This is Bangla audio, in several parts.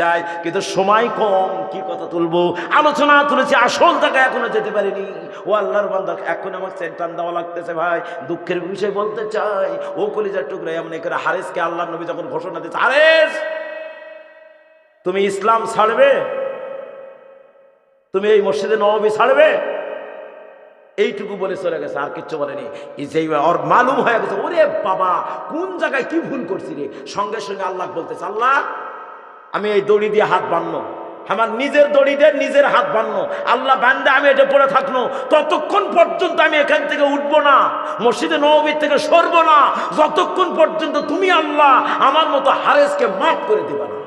যাই কিন্তু সময় কম, কি কথা তুলবো? আলোচনা তুলেছি, আসল জায়গায় এখনও যেতে পারিনি। ও আল্লাহর বান্ধব এখন আমার সেন্টান দেওয়া লাগতেছে ভাই। দুঃখের বিষয় বলতে চাই, ও কলিজার টুকরা এমন করে হারেসকে আল্লাহ নবী যখন ঘোষণা দিচ্ছে হারেস! তুমি ইসলাম ছাড়বে? তুমি এই মসজিদে নবী ছাড়বে? এইটুকু বলে চলে গেছে, আর কিচ্ছু বলেনি। ওর মালুম হয়ে গেছে, ওরে বাবা, কোন জায়গায় কি ভুল করছি রে? সঙ্গে সঙ্গে আল্লাহ বলতেছে, আল্লাহ আমি এই দড়ি দিয়ে হাত বাঁধনো আমার নিজের দড়ি দিয়ে নিজের হাত বাঁধনো আল্লাহ বান্ধে আমি এটা পড়ে থাকল ততক্ষণ পর্যন্ত আমি এখান থেকে উঠবো না। মসজিদে নবীর থেকে সরবো না। যতক্ষণ পর্যন্ত তুমি আল্লাহ আমার মতো হারেসকে মাফ করে দিবা না।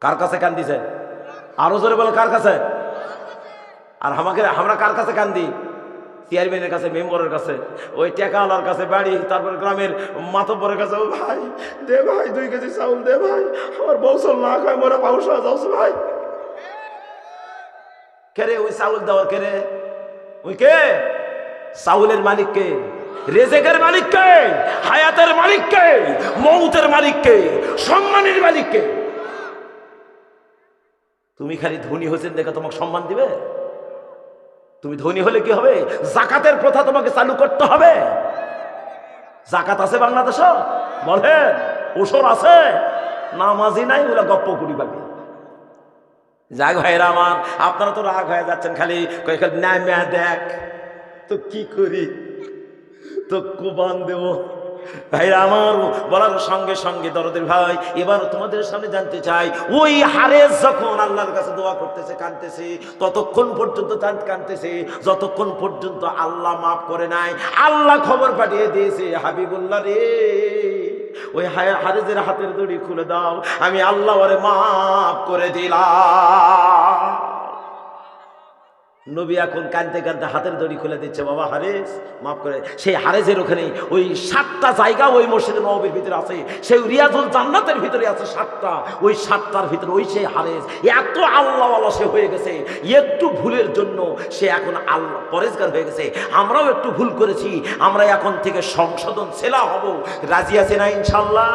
কার কাছে কান্দিছে? আরও জোরে বলে, কার কাছে? আর আমাকে, আমরা কার কাছে কান্দি? চেয়ারম্যানের কাছে, মেম্বরের কাছে, ওই টেকাওয়ালার কাছে বাড়ি, তারপর গ্রামের মাতব্বরের কাছে, ও ভাই, দে ভাই দুই কেজি চাউল, দে ভাই, আমার বৌসল না খায়, মোরা পাউসা যাচ্ছে ভাই। কেরে ওই চাউল দেওয়ার কেরে ওই কে? চাউলের মালিক কে? রেজেকের মালিক কে? হায়াতের মালিক কে? মৌতের মালিক কে? সম্মানের মালিক কে? তুমি খালি ধনী হোসেন দেখে তোমাকে সম্মান দিবে? তুমি ধনী হলে কি হবে? জাকাতের প্রথা তোমাকে চালু করতে হবে। জাকাত আছে বাংলাদেশ? বলেন, ওসর আছে? নামাজি নাই, ওগুলো গপ্প করি পাবি যাক ভাইরা আমার, আপনারা তো রাগ হয়ে যাচ্ছেন খালি ন্যায় দেখ। তো কি করি? তো কুবান দেবো। ভাইরা আমার বলার সঙ্গে সঙ্গে দরদের ভাই, এবার তোমাদের সামনে জানতে চাই, ওই যখন আল্লাহর কাছে দোয়া করতেছে, কানতেছে, ততক্ষণ পর্যন্ত কানতেছে, যতক্ষণ পর্যন্ত আল্লাহ মাফ করে নাই, আল্লাহ খবর পাঠিয়ে দিয়েছে, হাবিবুল্লাহ রে, ওই হারেজের হাতের দড়ি খুলে দাও, আমি আল্লাহ ওরে মাফ করে দিলাম। নবী এখন কানতে কানতে হাতের দড়ি খুলে দিচ্ছে, বাবা হারেস, মাফ করে, সেই হারেজের ওখানে ওই সাতটা জায়গা ওই মসজিদে নবীর ভিতরে আছে, সেই রিয়াজুল জান্নাতের ভিতরে আছে সাতটা, ওই সাতটার ভিতরে ওই সেই হারেস, এত আল্লাহওয়ালা সে হয়ে গেছে, একটু ভুলের জন্য সে এখন আল্লাহ, পরেজগার হয়ে গেছে, আমরাও একটু ভুল করেছি, আমরা এখন থেকে সংশোধন সেলা হব, রাজি আছে না ইনশাল্লাহ?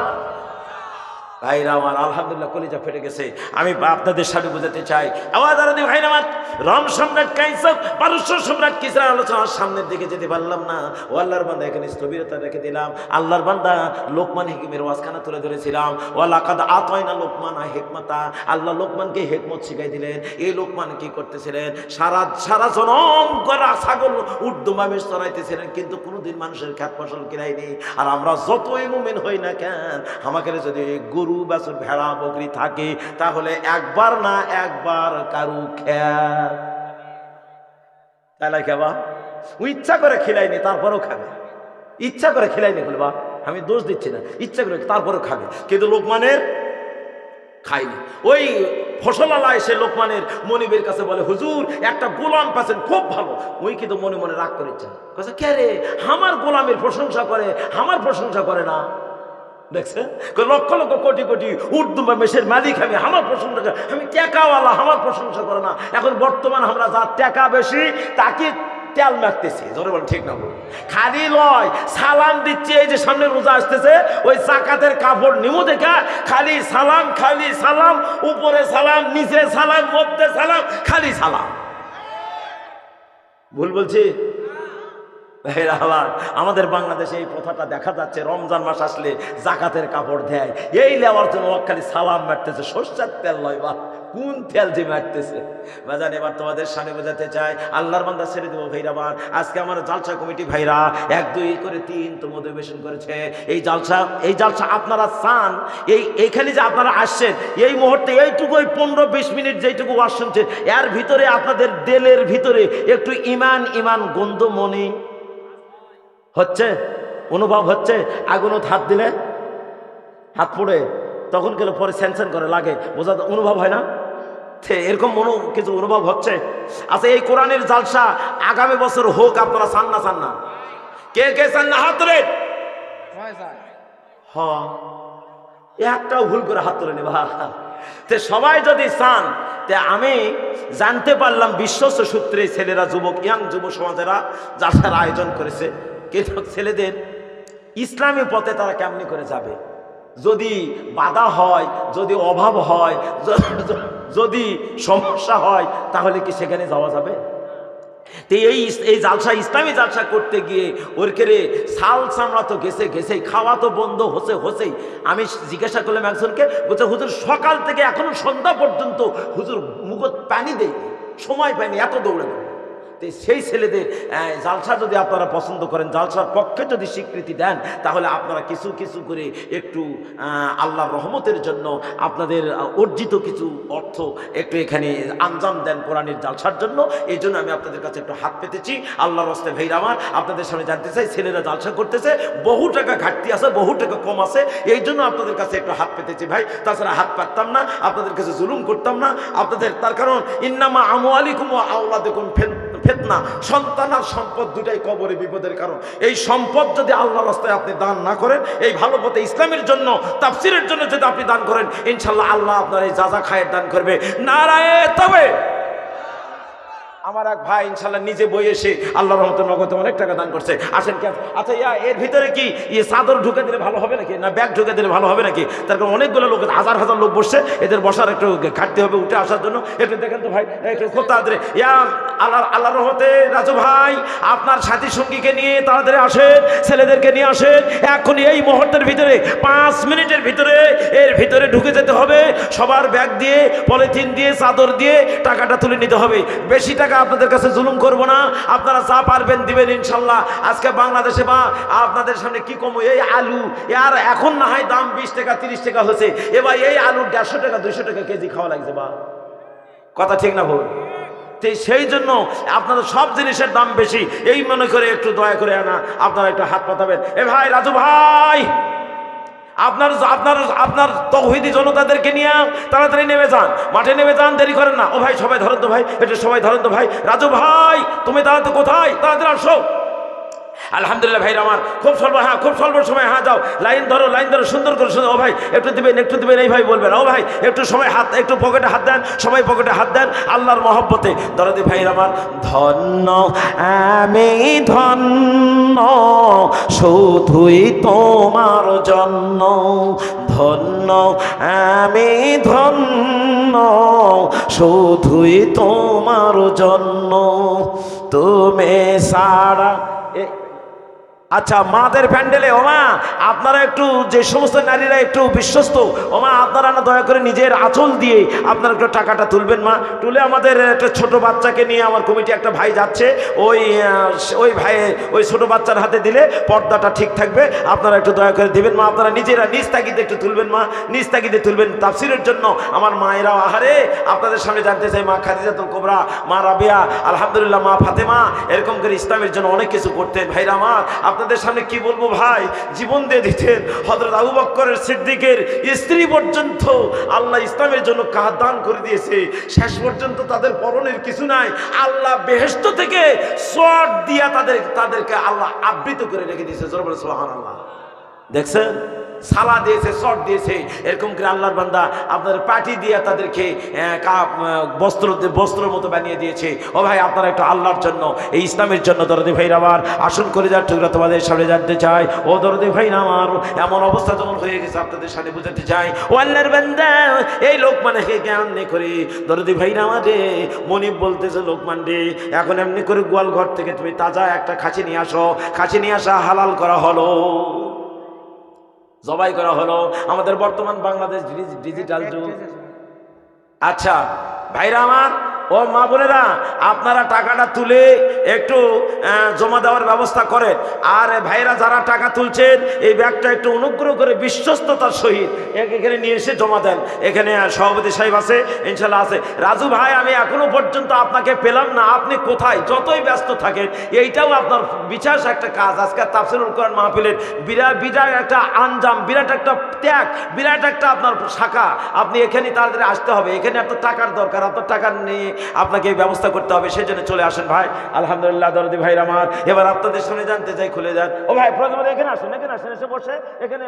ভাইরা আমার, আলহামদুলিল্লাহ, কলিজা ফেটে গেছে। আমি আপনাদের বোঝাতে চাই। আমার, রম সম্রাট কাইসব পারস্য সম্রাট আলোচনার সামনের দিকে যেতে পারলাম না। ও আল্লাহর বান্দা, এখানে স্থবিরতা রেখে দিলাম। আল্লাহর বান্দা, লোকমান হিকিমের ওয়াজখানা তুলে ধরেছিলাম। ও লাকাদ আতয়না লোকমান হেকমাতা। আল্লাহ লোকমানকে হেকমত শিখাই দিলেন। এই লোকমান কি করতেছিলেন? সারা সারা জনম করা ছাগল উর্দুমামে চড়াইতেছিলেন, কিন্তু কোনোদিন মানুষের খ্যাত ফসল কিনাইনি। আর আমরা যতই মুমিন হই না কেন, আমাকে যদি গরু বাছুর ভেড়া বকরি থাকে, তাহলে একবার না একবার কারু খ্যাত তাহলে ও ইচ্ছা করে খিলাইনি তারপরেও খাবে। ইচ্ছা করে খিলাইনি বলবা আমি দোষ দিচ্ছি না, ইচ্ছা করে, তারপরেও খাবে। কিন্তু লোকমানের খাইনি ওই ফসল আলা এসে লোকমানের মনিবের কাছে বলে, হুজুর, একটা গোলাম পাচ্ছেন, খুব ভালো। ওই কিন্তু মনে মনে রাগ করেছেন কে রে? আমার গোলামের প্রশংসা করে, আমার প্রশংসা করে না। দেখছেন? লক্ষ লক্ষ কোটি কোটি উর্দু বা মেশের মালিক আমি, আমার প্রশংসা করে। আমি টেকাওয়ালা, আমার প্রশংসা করে না। এখন বর্তমান আমরা যার টেকা বেশি, তাকে তেল মাখতেছি জোরে বলেন, ঠিক না বলুন? খালি লয়, সালাম দিচ্ছে, এই যে সামনে রোজা আসতেছে, ওই জাকাতের কাপড় নিমু দেখা, খালি সালাম খালি সালাম, উপরে সালাম, নিচে সালাম, মধ্যে সালাম, খালি সালাম। ভুল বলছি? ভাইরা আমাদের বাংলাদেশে এই প্রথাটা দেখা যাচ্ছে, রমজান মাস আসলে জাকাতের কাপড় দেয়। এই লেওয়ার জন্য খালি সালাম মারতেছে, সর্ষার তেল নয় বা কোন তেল যে মারতেছে। বাজান এবার তোমাদের সামনে বোঝাতে চাই, আল্লাহর বান্দা ছেড়ে দেবো ভাইরা আমার আজকে আমার জালসা কমিটি ভাইরা এক, দুই করে তিন তো মোটিভেশন করেছে। এই জালসা এই জালসা আপনারা চান, এই, এইখানে যে আপনারা আসছেন, এই মুহূর্তে এইটুকু ওই পনেরো বিশ মিনিট যেইটুকু ওয়াজ শুনছেন, এর ভিতরে আপনাদের দেলের ভিতরে একটু ইমান ইমান, গন্ধ মনে হচ্ছে অনুভব হচ্ছে আগুনত হাত দিলে হাত পড়ে তখন গেলে পরে স্যানসেন করে লাগে। বোঝা অনুভব হয় না? এরকম মনো কিছু অনুভব হচ্ছে? আচ্ছা এই কোরআনের জালসা আগামী বছর হোক আপনারা চান না চান না? কে কে চান না হাত তোলে হ। একটাও ভুল করে হাত তোলে নেবা তে সবাই যদি চান তে আমি জানতে পারলাম বিশ্বস্ত সূত্রে ছেলেরা যুবক ইয়াং যুব সমাজেরা যার আয়োজন করেছে। কিন্তু ছেলেদের ইসলামী পথে তারা কেমনি করে যাবে? যদি বাধা হয়, যদি অভাব হয় যদি সমস্যা হয়, তাহলে কি সেখানে যাওয়া যাবে? তো এই এই জালসা, ইসলামী জালসা করতে গিয়ে ওর কেড়ে সাল চামড়া তো গেছে গেছে, খাওয়া তো বন্ধ হচ্ছে হছেই আমি জিজ্ঞাসা করলাম একজনকে, বলছে, হুজুর, সকাল থেকে এখনও সন্ধ্যা পর্যন্ত হুজুর মুখত পানি দেয় সময় পায়নি, এত দৌড়ে দৌড়ে। তো সেই ছেলেদের জালসা যদি আপনারা পছন্দ করেন জালসার পক্ষে যদি স্বীকৃতি দেন তাহলে আপনারা কিছু কিছু করে একটু আহ, আল্লাহর রহমতের জন্য আপনাদের অর্জিত কিছু অর্থ একটু এখানে আঞ্জাম দেন কোরআনের জালসার জন্য। এই জন্য আমি আপনাদের কাছে একটু হাত পেতেছি। আল্লাহর রস্তে ভাইরা আমার আপনাদের সামনে জানতে চাই ছেলেরা জালসা করতেছে বহু টাকা ঘাটতি আছে বহু টাকা কম আছে। এই জন্য আপনাদের কাছে একটু হাত পেতেছি ভাই। তাছাড়া হাত পাততাম না আপনাদের কাছে জুলুম করতাম না। আপনাদের তার কারণ ইন্নামা আমু আলিকুম আউলাদুকুম ফেন ফেতনা, সন্তান আর সম্পদ দুটাই কবরে বিপদের কারণ। এই সম্পদ যদি আল্লাহ রাস্তায় আপনি দান না করেন, এই ভালো পথে ইসলামের জন্য, তাফসিরের জন্য যদি আপনি দান করেন ইনশাল্লাহ আল্লাহ আপনার এই যা খায়ের দান করবে। নারায় তবে আমার এক ভাই ইনশাল্লাহ নিজে বই এসে আল্লাহ রহমতের নগদে অনেক টাকা দান করছে। আসেন কে? আচ্ছা ইয়া, এর ভিতরে কি? ইয়ে চাদর ঢুকে দিলে ভালো হবে নাকি? না, ব্যাগ ঢুকে দিলে ভালো হবে নাকি? তার কারণ অনেকগুলো লোক, হাজার হাজার লোক বসছে। এদের বসার একটু ঘাটতি হবে উঠে আসার জন্য। একটু দেখেন তো ভাই, একটু খুব তাড়াতাড়ি। ইয়া আল্লাহ আল্লাহ রহমতে রাজু ভাই, আপনার সাথী সঙ্গীকে নিয়ে তাড়াতাড়ি আসেন, ছেলেদেরকে নিয়ে আসেন। এখনই এই মুহূর্তের ভিতরে, পাঁচ মিনিটের ভিতরে এর ভিতরে ঢুকে যেতে হবে। সবার ব্যাগ দিয়ে, পলিথিন দিয়ে, চাদর দিয়ে টাকাটা তুলে নিতে হবে। বেশি টাকা আপনাদের কাছে জুলুম করব না। আপনারা যা পারবেন দিবেন ইনশাল্লাহ। আজকে বাংলাদেশে বা আপনাদের সামনে কি কম? এই আলু আর এখন না হয় দাম বিশ টাকা, তিরিশ টাকা হচ্ছে এবার এই আলু দেড়শো টাকা, দুইশো টাকা কেজি খাওয়া লাগছে বা। কথা ঠিক না ভুল? সেই জন্য আপনাদের সব জিনিসের দাম বেশি। এই মনে করে একটু দয়া করে আনা। আপনারা একটু হাত পাতাবেন। এ ভাই, রাজু ভাই! আপনার আপনার আপনার তহিদি জনতাদেরকে নিয়ে তাড়াতাড়ি নেমে যান। মাঠে নেমে যান, দেরি করেন না। ও ভাই, সবাই ধরেন তো ভাই এটা সবাই ধরেন তো ভাই। রাজু ভাই, তুমি তাড়াতাড়ি কোথায়? তাড়াতাড়ি আসো। আলহামদুলিল্লাহ ভাই আমার, খুব স্বল্প হ্যাঁ খুব স্বল্প সময় হ্যাঁ যাও, লাইন ধরো লাইন ধরো, সুন্দর করে সুন্দর ও ভাই, একটু দিবেন একটু দিবেন, এই ভাই বলবেন। ও ভাই, একটু সময় হাত, একটু পকেটে হাত দেন সবাই পকেটে হাত দেন, আল্লাহর মহব্বতে। দরদি ভাই আমার, ধন্য, আমি ধন্য, শুধুই তোমার জন্য। ধন্য, আমি ধন্য, শুধুই তোমার জন্য। তুমি সারা আচ্ছা মাদের প্যান্ডেলে, ওমা, আপনারা একটু যে সমস্ত নারীরা একটু বিশ্বস্ত, ওমা, আপনারা না দয়া করে নিজের আঁচল দিয়ে আপনারা একটু টাকাটা তুলবেন, মা। তুলে আমাদের একটা ছোট বাচ্চাকে নিয়ে আমার কমিটি একটা ভাই যাচ্ছে, ওই ওই ভাই ওই ছোট বাচ্চার হাতে দিলে পর্দাটা ঠিক থাকবে। আপনারা একটু দয়া করে দিবেন, মা, আপনারা নিজেরা নিজ তাগিদে একটু তুলবেন, মা। নিজ তাগিদে তুলবেন তাফসিরের জন্য আমার মায়েরাও, আহারে, আপনাদের সামনে জানতে চাই, মা খাদিজাতুল কোবরা, মা রাবিয়া, আলহামদুলিল্লাহ, মা ফাতেমা, এরকম করে ইসলামের জন্য অনেক কিছু করতেন। ভাইরা আমার আপনাদের সামনে কি বলব ভাই? জীবন দিয়ে দিতেন হজরত আবু বক্করের সিদ্দিকের স্ত্রী পর্যন্ত আল্লাহ ইসলামের জন্য কাহার দান করে দিয়েছে। শেষ পর্যন্ত তাদের পরনের কিছু নাই। আল্লাহ বেহেস্ত থেকে শট দিয়া তাদের তাদেরকে আল্লাহ আবৃত করে রেখে দিয়েছে। জরবর সোহান আল্লাহ দেখছেন? সালা দিয়েছে শট দিয়েছে। এরকম করে আল্লাহর বান্দা আপনার পাটি দিয়ে তাদেরকে বস্ত্র বস্ত্রের মতো বানিয়ে দিয়েছে। ও ভাই, আপনারা একটু আল্লাহর জন্য, এই ইসলামের জন্য দরদি ভাইরা আমার, আসন করে যার টুকরা তোমাদের সামনে জানতে চাই। ও দরদি ভাই আমার, এমন অবস্থা যখন হয়ে গেছে, আপনাদের সামনে বুঝাতে চাই। ও আল্লাহর বান্দা, এই লোক মানে জ্ঞান নে করে, দরদি ভাই আমার রে মনিব বলতেছে, লোকমান রে, এখন এমনি করে গোয়াল ঘর থেকে তুমি তাজা একটা খাঁচি নিয়ে আসো। খাঁচি নিয়ে আসা হালাল করা হলো। জবাই করা হলো। আমাদের বর্তমান বাংলাদেশ ডিজি- ডিজিটাল যুগ। আচ্ছা ভাইরা আমার ও মা বোনেরা, আপনারা টাকাটা তুলে একটু জমা দেওয়ার ব্যবস্থা করেন। আর ভাইরা যারা টাকা তুলছেন, এই ব্যাগটা একটু অনুগ্রহ করে বিশ্বস্ততার সহিত এখানে নিয়ে এসে জমা দেন। এখানে সভাপতি সাহেব আছে ইনশাল্লাহ আছে। রাজু ভাই, আমি এখনও পর্যন্ত আপনাকে পেলাম না, আপনি কোথায়? যতই ব্যস্ত থাকেন, এইটাও আপনার বিশেষ একটা কাজ। আজকে তাফসিরুল কোরআন মাহফিলের বিরাট বিরাট একটা আঞ্জাম, বিরাট একটা ত্যাগ, বিরাট একটা আপনার শাখা। আপনি এখানে তাড়াতাড়ি আসতে হবে। এখানে আপনার টাকার দরকার আপনার টাকা নিয়ে আপনাকে এই ব্যবস্থা করতে হবে সেই জন্য চলে আসেন ভাই। আলহামদুলিল্লাহ, দরদি ভাই আমার। এবার আপনাদের শুনে জানতে চাই, খুলে যান। ও ভাই, প্রথমে এখানে আসুন এখানে আসুন, এসে বসে। এখানে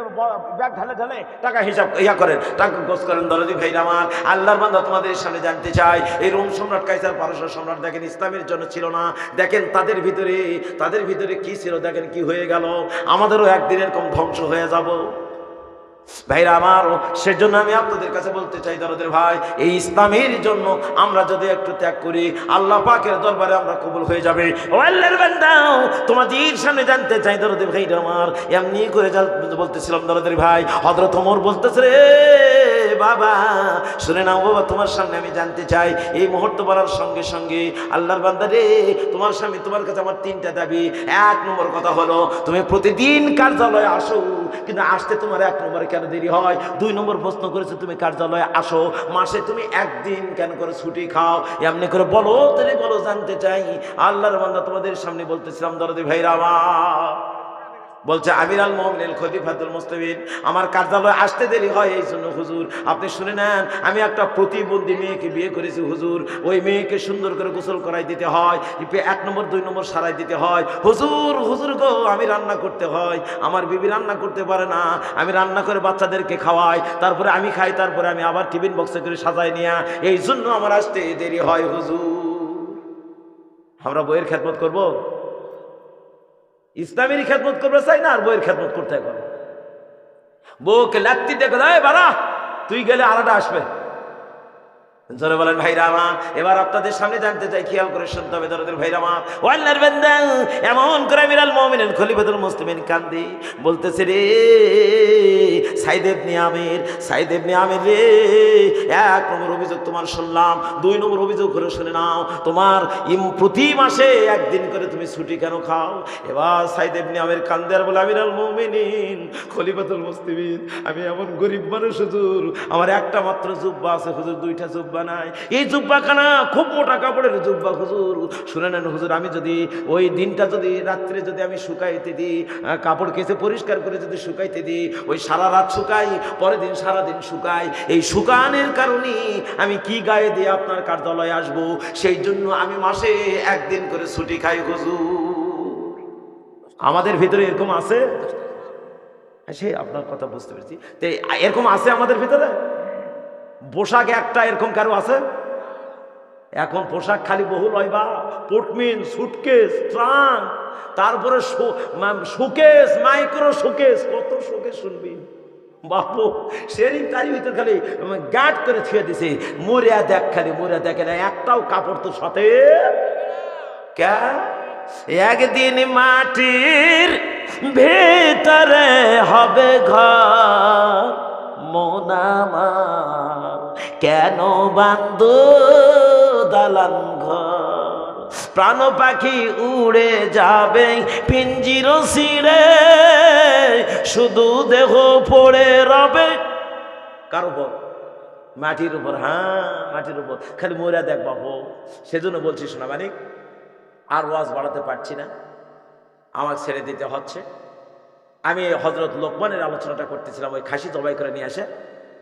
ব্যাগ ঢালে ঢালে টাকা হিসাব ইয়া করেন, টাকা গোস করেন, দরদি ভাই আমার। আল্লাহর বান্দা তোমাদের সামনে জানতে চাই, এই রোম সম্রাট কাইসার পারস্য সম্রাট দেখেন ইসলামের জন্য ছিল না। দেখেন তাদের ভিতরে তাদের ভিতরে কি ছিল, দেখেন কি হয়ে গেল। আমাদেরও একদিন এরকম ধ্বংস হয়ে যাব। ভাইরা আমার, সেজন্য আমি আপনাদের কাছে বলতে চাই, দরদের ভাই, এই ইসলামের জন্য আমরা যদি একটু ত্যাগ করি, আল্লাহ পাকের দরবারে আমরা কবুল হয়ে যাবে। তোমাদের সামনে জানতে চাই, দরদের ভাইরা আমার, এমনি করে বলতেছিলাম, দরদের ভাই, হযরত ওমর বলতেছে রে বাবা, শুনে নাও বাবা, তোমার সামনে আমি জানতে চাই, এই মুহূর্ত বলার সঙ্গে সঙ্গে আল্লাহর বান্দা রে, তোমার সামনে তোমার কাছে আমার তিনটা দাবি। এক নম্বর কথা হলো, তুমি প্রতিদিন কার্যালয়ে আসো, কিন্তু আসতে তোমার এক নম্বরে কেন দেরি হয়? দুই নম্বর প্রশ্ন করেছে, তুমি কার্যালয়ে আসো, মাসে তুমি একদিন কেন করে ছুটি খাও? এমনি করে বলো, তুমি বলো, জানতে চাই। আল্লাহর বান্দা তোমাদের সামনে বলতেছিলাম দরদি ভাইরা, আমার বলছে আমির আল মোহামিন খলিফাতুল আমার কার্যালয়ে আসতে দেরি হয় এই জন্য হুজুর, আপনি শুনে নেন, আমি একটা প্রতিবন্ধী মেয়েকে বিয়ে করেছি হুজুর, ওই মেয়েকে সুন্দর করে গোসল করাই দিতে হয় এক নম্বর, দুই নম্বর সারাই দিতে হয়, হুজুর হুজুর গো, আমি রান্না করতে হয়, আমার বিবি রান্না করতে পারে না, আমি রান্না করে বাচ্চাদেরকে খাওয়াই, তারপরে আমি খাই, তারপরে আমি আবার টিফিন বক্সে করে সাজাই নিয়ে, এই জন্য আমার আসতে দেরি হয় হুজুর। আমরা বইয়ের খেদমত করব? ইসলামেরই খেদমত করবে, চাই না আর বইয়ের খেদমত করতে হবে বউকে লাত্তি দেখো দেয় বাড়া, তুই গেলে আলাদা আসবে। জোরে বলেন, ভাইরা আমার, এবার আপনাদের সামনে জানতে চাই, খেয়াল করে শুনতে হবে, দরদের ভাইরা আমার। ওয়াল্লার বেন্দা, এমন করে মিরাল মুমিনিন খলিফাতুল মুসলিমিন কান্দি, বলতেছে রে সাইদেব নিয়ামের সাইদেব নিয়ামের রে, এক নম্বর অভিযোগ তোমার শুনলাম, দুই নম্বর অভিযোগ করে শুনে নাও, তোমার ইম প্রতি মাসে একদিন করে তুমি ছুটি কেন খাও? এবার সাইদেব নিয়ামের কান্দের বলে আমিরাল মুমিনিন খলিফাতুল মুসলিমিন, আমি এমন গরিব মানুষ, হুজুর, আমার একটা মাত্র জুব্বা আছে, হুজুর, দুইটা জুব্বা নাই। এই জুব্বাখানা খুব মোটা কাপড়ের জুব্বা, হুজুর। শুনে নেন, হুজুর, আমি যদি ওই দিনটা যদি, রাত্রে যদি আমি শুকাইতে দিই কাপড় কেচে পরিষ্কার করে যদি শুকাইতে দিই, ওই সারা রাত শুকাই, পরের দিন সারা দিন শুকাই, এই শুকানের কারণে আমি কি গায়ে দিয়ে আপনার কার্যালয়ে আসব? সেই জন্য আমি মাসে একদিন করে ছুটি খাই, হুজুর। আমাদের ভিতরে এরকম আছে? সে আপনার কথা বুঝতে পেরেছি। তো, এরকম আছে আমাদের ভিতরে? পোশাক একটা, এরকম কারও আছে? এখন পোশাক খালি বহুল হয় বা, পোটমিন, সুটকেস ট্রাঙ্ক তারপরে শোকেস, মাইক্রো শোকেস, কত শোকেস শুনবি? বাপু, সেদিন তারই ভিতর খালি গাট করে ছুঁয়ে দিছে। মরিয়া দেখ খালি, মরিয়া দেখে না একটাও কাপড় তো সাথে। কে? একদিন মাটির ভেতরে হবে ঘর। মোনামার কেন বান্দ দালান ঘর? প্রাণ পাখি উড়ে যাবে, পিঞ্জির সিঁড়ে শুধু দেহ পড়ে রবে। কার উপর? মাটির উপর হ্যাঁ মাটির উপর। খালি মরা দেখ বাবু সেজন্য বলছি শোনা মানিক আর ওয়াজ বাড়াতে পারছি না। আমার ছেড়ে দিতে হচ্ছে। আমি হজরত লোকমানের আলোচনাটা করতেছিলাম, ওই খাসি জবাই করে নিয়ে আসে।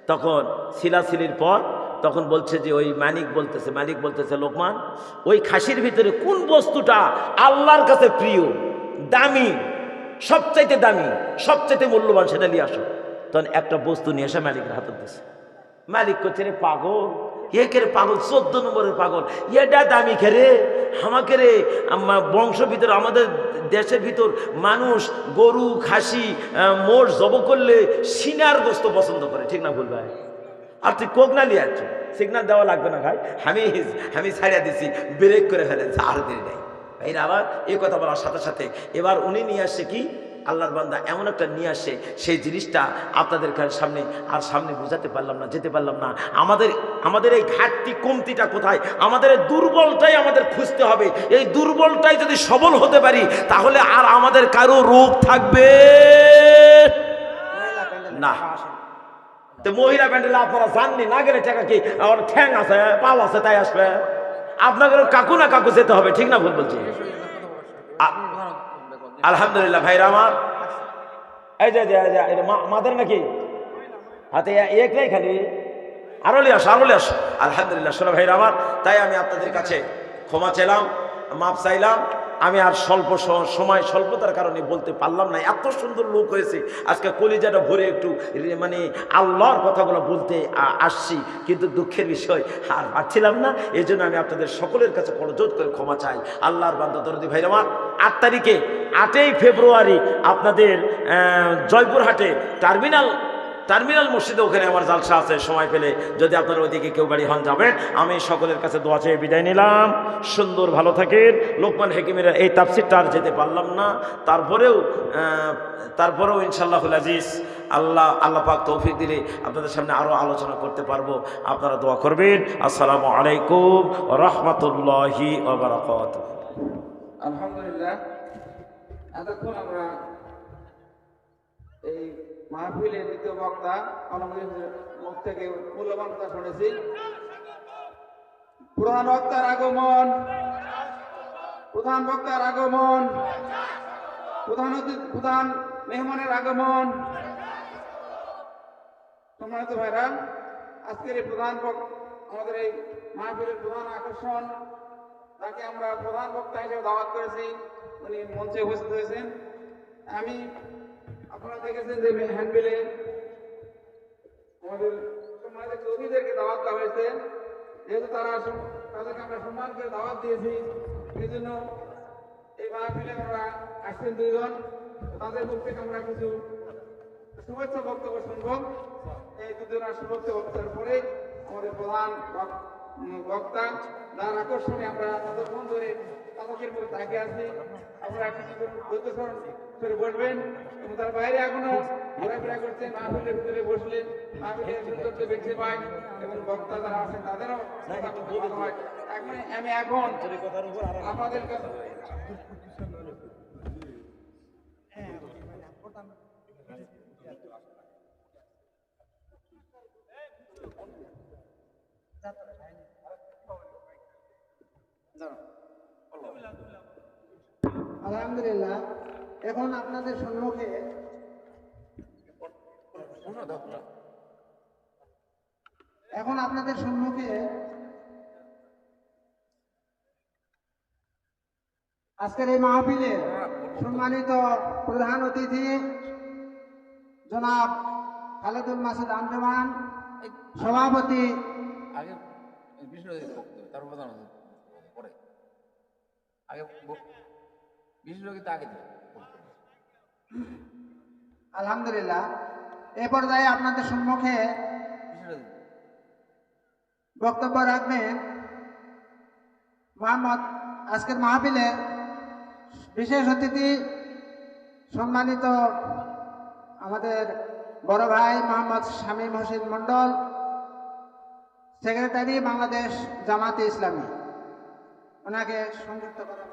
তখন শিলাশিলির পর তখন বলছে যে, ওই মানিক বলতেছে মালিক বলতেছে, লোকমান, ওই খাসির ভিতরে কোন বস্তুটা আল্লাহর কাছে প্রিয়? দামি, সবচাইতে দামি, সবচাইতে মূল্যবান সেটা নিয়ে আসো। তখন একটা বস্তু নিয়ে এসে মালিকের হাতে দিছে। মালিক করছে রে পাগল এ কে রে পাগল, চোদ্দ নম্বরের পাগল। এটা দামি খেরে আমাকে রে বংশ ভিতর, আমাদের দেশের ভিতর মানুষ গরু, খাসি মোষ জব করলে সিনার গোস্ত পছন্দ করে, ঠিক না ভুল ভাই? আর তুই কোক না লিয়ে সিগনাল দেওয়া লাগবে না ভাই। আমি আমি ছাড়িয়ে দিছি, ব্রেক করে ফেলেছে আর দেরি নেই ভাই আবার এই কথা বলার সাথে সাথে এবার উনি নিয়ে আসছে কি? আল্লাহর বান্দা এমন একটা নিয়ে আসে, সেই জিনিসটা আপনাদের সামনে আর সামনে বোঝাতে পারলাম না, যেতে পারলাম না। আমাদের আমাদের এই ঘাটতি কমতিটা কোথায়? আমাদের এই দুর্বলটাই আমাদের খুঁজতে হবে। এই দুর্বলটাই যদি সবল হতে পারি, তাহলে আর আমাদের কারও রোগ থাকবে? না। মহিলা প্যান্ডেলে আপনারা জাননি না গেলে টাকা কি? আমার ঠ্যাং আছে পাও আছে, তাই আসবে। আপনাদের কাকু না কাকু যেতে হবে, ঠিক না ভুল বলছি? আলহামদুলিল্লাহ, ভাইরা আমার। এই যে এটা মা- মাদের নাকি? হাতে একলাই খালি। আরও লিয়ে আসো, আরও আসো। আলহামদুলিল্লাহ, শোনো ভাইরা আমার, তাই আমি আপনাদের কাছে ক্ষমা চাইলাম মাপ চাইলাম। আমি আর স্বল্প সময় স্বল্পতার কারণে বলতে পারলাম না, এত সুন্দর লোক হয়েছে। আজকে কলিজাটা ভরে একটু মানে আল্লাহর কথাগুলো বলতে আসছি, কিন্তু দুঃখের বিষয়, আর পারছিলাম না এই জন্য আমি আপনাদের সকলের কাছে করজোট করে ক্ষমা চাই। আল্লাহর বান্দা, দরদি ভাই আমার আট তারিখে, আটই ফেব্রুয়ারি আপনাদের জয়পুরহাটে টার্মিনাল টার্মিনাল মসজিদে ওখানে আমার জালসা আছে, সময় পেলে যদি আপনারা ওইদিকে কেউ গাড়ি হন যাবেন, আমি সকলের কাছে দোয়া চেয়ে বিদায় নিলাম। সুন্দর, ভালো থাকেন। লোকমান হেকিমের এই তাফসিরটা আর যেতে পারলাম না। তারপরেও তারপরেও ইনশাল্লাহুল আজিজ, আল্লাহ আল্লাহ পাক তৌফিক দিলে আপনাদের সামনে আরও আলোচনা করতে পারব। আপনারা দোয়া করবেন। আসসালামু আলাইকুম রহমতুল্লাহি আলহামদুলিল্লাহ। এতক্ষণ আমরা মাহফিলের দ্বিতীয় বক্তা মুখ থেকে মূল্যবান কথা শুনেছি। প্রধান বক্তার আগমন, প্রধান বক্তার আগমন, প্রধান প্রধান মেহমানের আগমন। সম্মানিত ভাইরা, আজকের এই প্রধান আমাদের এই মাহফিলের প্রধান আকর্ষণ তাকে আমরা প্রধান বক্তা হিসেবে দাওয়াত করেছি, উনি মঞ্চে উপস্থিত হয়েছেন। আমি আপনারা দেখেছেন যে হ্যান্ডবিলে আমাদের সম্মানিত চৌধুরীদেরকে দাওয়াত দেওয়া হয়েছে। যেহেতু তারা তাদেরকে আমরা সম্মান করে দাওয়াত দিয়েছি এই জন্য এই মাহফিলে আমরা আসছেন দুইজন। তাদের মুখ থেকে আমরা কিছু শুভেচ্ছা বক্তব্য শুনব। এই দুজনের শুভেচ্ছা বক্তার পরে আমাদের প্রধান বক- বক্তা যার আকর্ষণে আমরা ততক্ষণ ধরে তাদের তাকিয়ে আছি। আমরা কিছুক্ষণ ধৈর্যসরণ করে বসবেন। এবং তার বাইরে এখনও ঘোরাফেরা করছেন, মাহফিলের ভিতরে বসলেন। মাহফিলের সৌন্দর্য দেখতে এবং বক্তা যারা আছেন তাদেরও এখন আমি এখন আপনাদের কাছে আলহামদুলিল্লাহ। এখন আপনাদের সম্মুখে এখন আপনাদের সম্মুখে আজকের এই মাহফিলে সম্মানিত প্রধান অতিথি জনাব খালেদুল মাসুদ আঞ্জমান সভাপতি আগে কিন্তু আগে দিবে। আলহামদুলিল্লাহ। এ পর্যায়ে আপনাদের সম্মুখে বক্তব্য রাখবেন মোহাম্মদ আজকের মাহফিলের বিশেষ অতিথি সম্মানিত আমাদের বড় ভাই মোহাম্মদ শামীম হোসেন মন্ডল সেক্রেটারি বাংলাদেশ জামাতে ইসলামী। ওনাকে সংযুক্ত করা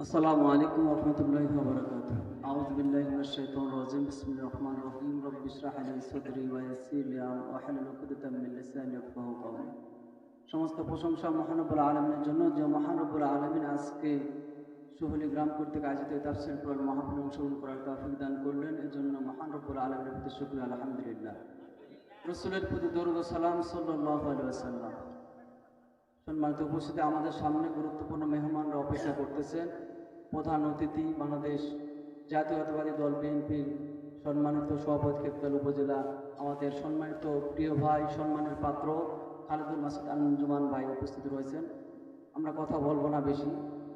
আসসালামু আলাইকুম রহমতুল্লাহি ওয়া বারাকাতুহু বিল্লাহি মিনাশ শাইতানির রাজিম। বিসমিল্লাহির রহমানির রহিম। রব্বি সমস্ত প্রশংসা মহান আলমের জন্য যে মহান আলমিন আজকে সুহলি গ্রাম কর্তৃক আয়োজিত তার শিল্পের মহাপুর অংশগ্রহণ করার তৌফিক দান করলেন। এজন্য মহান রব্বুল আলমের প্রতি শুকর আলহামদুলিল্লাহ। রসুলের প্রতি দরুদ সালাম সাল্লাল্লাহু সম্মানিত উপস্থিতি আমাদের সামনে গুরুত্বপূর্ণ মেহমানরা অপেক্ষা করতেছেন। প্রধান অতিথি বাংলাদেশ জাতীয়তাবাদী দল বিএনপির সম্মানিত সভাপতি খেপতাল উপজেলা, আমাদের সম্মানিত প্রিয় ভাই, সম্মানের পাত্র খালেদুল মাসুদ আনজুমান ভাই উপস্থিত রয়েছেন। আমরা কথা বলব না বেশি।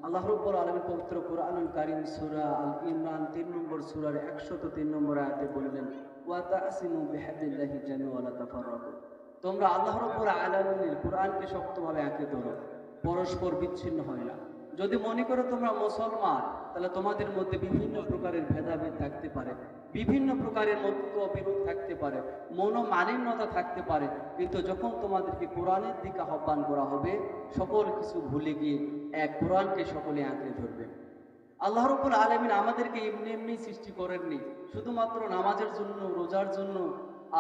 আল্লাহ রব্বুল আলমীর পবিত্র কোরআনুল কারিম সুরা আল ইমরান তিন নম্বর সুরার একশত তিন নম্বর আয়াতে বললেন তোমরা আল্লাহ রব্বুল আলামিনের কোরআনকে শক্তভাবে আঁকড়ে ধরো, পরস্পর বিচ্ছিন্ন হয় না। যদি মনে করো তোমরা মুসলমান, তাহলে তোমাদের মধ্যে বিভিন্ন প্রকারের ভেদাভেদ থাকতে পারে। বিভিন্ন প্রকারের মত বিরোধ থাকতে পারে, মনোমালিন্যতা থাকতে পারে। কিন্তু যখন তোমাদেরকে কোরআনের দিকে আহ্বান করা হবে, সকল কিছু ভুলে গিয়ে এক কোরআনকে সকলে আঁকড়ে ধরবে। আল্লাহ রব্বুল আলমিন আমাদেরকে এমনি এমনি সৃষ্টি করেননি। শুধুমাত্র নামাজের জন্য, রোজার জন্য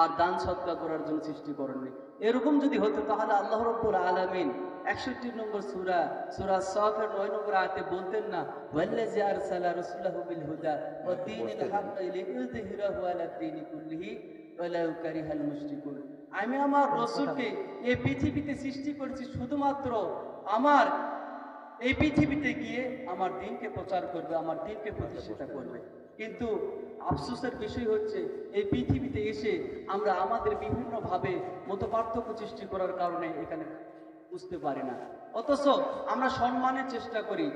আর দান সৎকা করার জন্য সৃষ্টি করেননি। এরকম যদি হতো তাহলে আল্লাহ রব্বুল আলমিন একষট্টি নম্বর সুরা সুরা সফের নয় নম্বর আয়াতে বলতেন না ওয়াল্লাজি আরসালা রাসূলাহু বিল হুদা লিইয়ুযহিরাহু আলা দীনি কুল্লিহি ওয়ালাউ কারিহাল মুশরিকুন। আমি আমার রসুলকে এই পৃথিবীতে সৃষ্টি করেছি শুধুমাত্র আমার এই পৃথিবীতে গিয়ে আমার দিনকে প্রচার করবে আমার দিনকে প্রতিষ্ঠিত করবে। কিন্তু আফসোসের বিষয় হচ্ছে, এই পৃথিবীতে এসে আমরা আমাদের বিভিন্নভাবে মত পার্থক্য সৃষ্টি করার কারণে এখানে বুঝতে পারি না। অথচ আমরা সম্মানের চেষ্টা করি।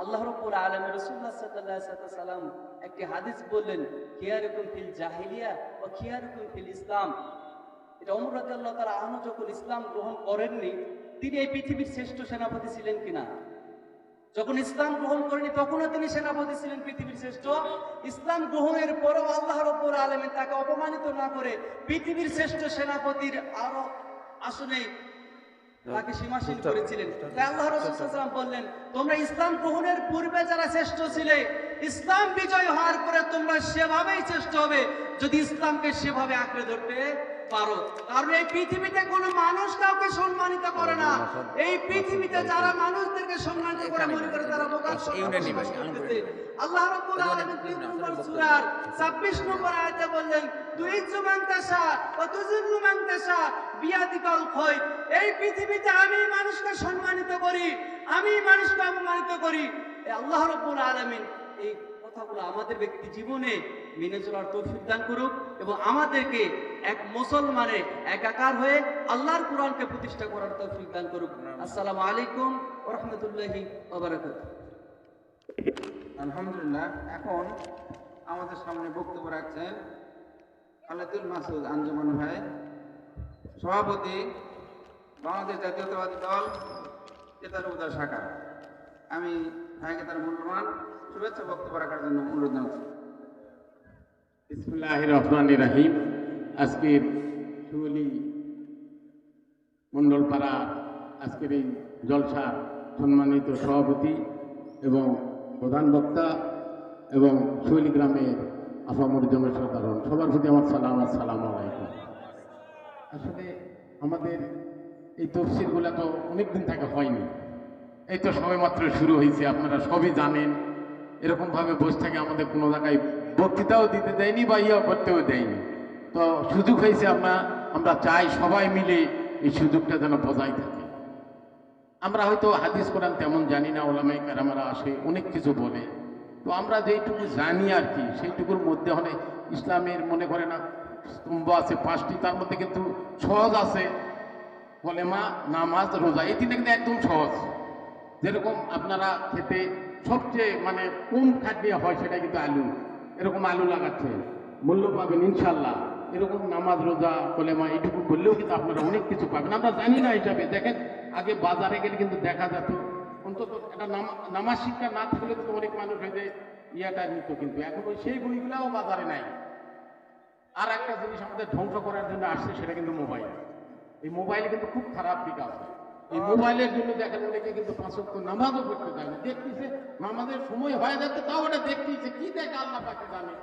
আল্লাহ রব্বুল আলম রসুল্লাহ সাল্লাহ সাল্লাম একটি হাদিস বললেন, খিয়ারুকুম ফিল জাহিলিয়া ও খিয়ারুকুম ফিল ইসলাম। এটা অমর রাজি আল্লাহ তারা আহন যখন ইসলাম গ্রহণ করেননি, তিনি এই পৃথিবীর শ্রেষ্ঠ সেনাপতি ছিলেন কিনা? যখন ইসলাম গ্রহণ করেনি তখনও তিনি সেনাপতি ছিলেন পৃথিবীর শ্রেষ্ঠ। ইসলাম গ্রহণের পরও আল্লাহর রব্বুল আলমী তাকে অপমানিত না করে পৃথিবীর শ্রেষ্ঠ সেনাপতির আরও আসনে তাকে সীমাসীন করেছিলেন। তাই আল্লাহ রসুলাম বললেন তোমরা ইসলাম গ্রহণের পূর্বে যারা শ্রেষ্ঠ ছিলে ইসলাম বিজয় হওয়ার পরে তোমরা সেভাবেই শ্রেষ্ঠ হবে। যদি ইসলামকে সেভাবে আঁকড়ে ধরতে পারো। কারণ এই পৃথিবীতে কোনো মানুষ কাউকে সম্মানিত করে না। এই পৃথিবীতে যারা মানুষদেরকে সম্মানিত করে মনে করে তারা বোকার আল্লাহ রাব্বুল আলামিন তিন নম্বর সূরার 26 নম্বর আয়াতে বললেন তুইজ্জু মান তাশা ওয়া তুযিল্লু মান তাশা বিয়াদিকাল খায়র এই পৃথিবীতে আমি মানুষকে সম্মানিত করি আমি মানুষকে অপমানিত করি। আল্লাহ রাব্বুল আলামিন এই কথাগুলো আমাদের ব্যক্তি জীবনে মেনে চলার তৌফিক দান করুক এবং আমাদেরকে এক মুসলমানের একাকার হয়ে আল্লাহর কোরআনকে প্রতিষ্ঠা করার তৌফিক দান করুক। আসসালামু আলাইকুম রাহমাতুল্লাহি আলহামদুলিল্লাহ, এখন আমাদের সামনে বক্তব্য রাখছেন খালেদুল মাসুদ আঞ্জুমান ভাই, সভাপতি বাংলাদেশ জাতীয়তাবাদী দল কেতারুদা শাখা। আমি ভাইকে তার মূল্যবান শুভেচ্ছা বক্তব্য রাখার জন্য অনুরোধ জানাচ্ছি। বিসমুল্লাহ রহমান রাহিম। আজকের শিউলি মণ্ডলপাড়া আজকের এই জলসা সম্মানিত সভাপতি এবং প্রধান বক্তা এবং শৈলী গ্রামের আসামর জনসাধারণ সবার প্রতি আমার সালাম আসসালাম আলাইকুম। আসলে আমাদের এই তফসিলগুলো তো অনেক দিন থেকে হয়নি। এই তো সবেমাত্র শুরু হয়েছে, আপনারা সবই জানেন। এরকমভাবে বসে থাকে আমাদের কোনো জায়গায়। বক্তৃতাও দিতে দেয়নি বা ইয়া করতেও দেয়নি। তো সুযোগ হয়েছে আমরা আমরা চাই সবাই মিলে এই সুযোগটা যেন বজায় থাকে। আমরা হয়তো হাদিস কোরআন তেমন জানি না ওলামাই কারামারা আসে, অনেক কিছু বলে। তো আমরা যেইটুকু জানি আর কি, সেইটুকুর মধ্যে হলে ইসলামের মনে করে না, স্তম্ভ আছে পাঁচটি, তার মধ্যে কিন্তু সহজ আছে। কলেমা নামাজ, রোজা, এই তিনটা কিন্তু একদম সহজ। যেরকম আপনারা খেতে সবচেয়ে মানে কম খাদ্য হয় সেটা কিন্তু আলু। এরকম আলু লাগাচ্ছে, মূল্য পাবেন ইনশাল্লাহ এরকম নামাজ, রোজা, কলেমা, এইটুকু করলেও কিন্তু আপনারা অনেক কিছু পাবেন। আমরা জানি না হিসাবে দেখেন, আগে বাজারে গেলে কিন্তু দেখা যেত, অন্তত একটা নামা- নামাজ শিক্ষা না থাকলে তো অনেক মানুষ হয়তো ইয়াটা নিত কিন্তু। এখন ওই সেই বইগুলাও বাজারে নাই। আর একটা জিনিস আমাদের ধ্বংস করার জন্য আসছে, সেটা কিন্তু মোবাইল। এই মোবাইলে কিন্তু খুব খারাপ দিক আছে এই মোবাইলের জন্য দেখেন অনেকে কিন্তু পাঁচ ওয়াক্ত নামাজও করতে চায় না। দেখতেছে নামাজের সময় হয়ে যাচ্ছে, তাও ওটা দেখতেছে। কি দেখে আল্লাহ পাকে জানে?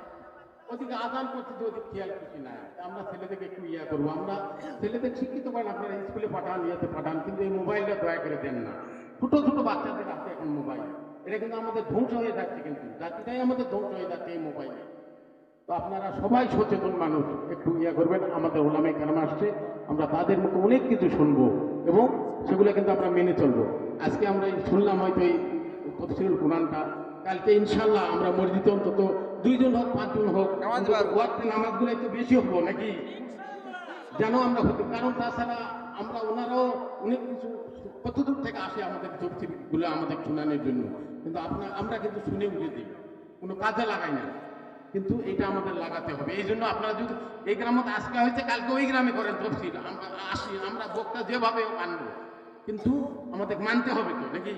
ওদিকে আদান করতে তো ওদিকে খেয়াল কিছু নাই। আমরা ছেলেদেরকে একটু ইয়া করব। আমরা ছেলেদের শিক্ষিত করেন আপনারা স্কুলে পাঠান, ইয়েতে পাঠান, কিন্তু এই মোবাইলটা দয়া করে দেন না। ছোট ছোট বাচ্চাদের হাতে এখন মোবাইল। এটা কিন্তু আমাদের ধ্বংস হয়ে যাচ্ছে কিন্তু। জাতিটাই আমাদের ধ্বংস হয়ে যাচ্ছে এই মোবাইলে। তো আপনারা সবাই সচেতন মানুষ। একটু ইয়ে করবেন আমাদের ওলামে কেন আসছে আমরা তাদের মুখে অনেক কিছু শুনব এবং সেগুলো কিন্তু আমরা মেনে চলবো। আজকে আমরা এই শুনলাম হয়তো এই তফসিলুল কোরআনটা। কালকে ইনশাল্লাহ আমরা মসজিদে অন্তত দুইজন হোক পাঁচজন হোক ওয়াক্তে নামাজগুলো একটু বেশি হব নাকি? যেন আমরা হতে কারণ তাছাড়া আমরা ওনারাও অনেক কিছু কত দূর থেকে আসে আমাদের তফসিলগুলো আমাদের শোনানোর জন্য। কিন্তু আপনার আমরা কিন্তু শুনে উঠে দিই কোনো কাজে লাগাই না কিন্তু এটা আমাদের লাগাতে হবে। এই জন্য আপনারা যদি, এই গ্রামত আজকে হয়েছে, কালকে ওই গ্রামে করেন তফসিল। আমরা আসি, আমরা বক্তা যেভাবে আনব কিন্তু আমাদের মানতে হবে তো নাকি?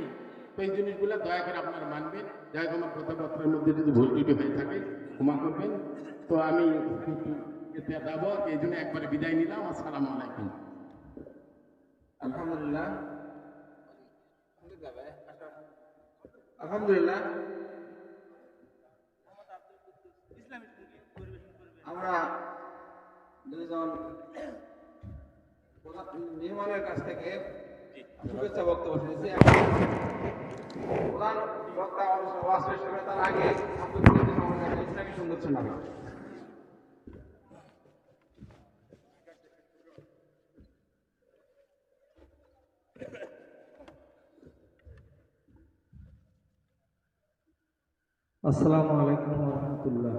তো এই জিনিসগুলো দয়া করে আপনারা মানবেন। যাই হোক, আমার কথাবার্তার মধ্যে যদি ভুল ত্রুটি হয়ে থাকে, ক্ষমা করবেন। তো আমি এতে যাব, এই জন্য একবারে বিদায় নিলাম। আসসালামু আলাইকুম। আলহামদুলিল্লাহ। আলহামদুলিল্লাহ। আমরা দুজন প্রধান- মেহমানের কাছ থেকে শুভেচ্ছা বক্তব্য শুনেছি। প্রধান বক্তা ওয়াজ শেষ হবে তার আগে ইসলামী সুন্দর শোনাবে আসসালামু আলাইকুম রহমতুল্লাহ।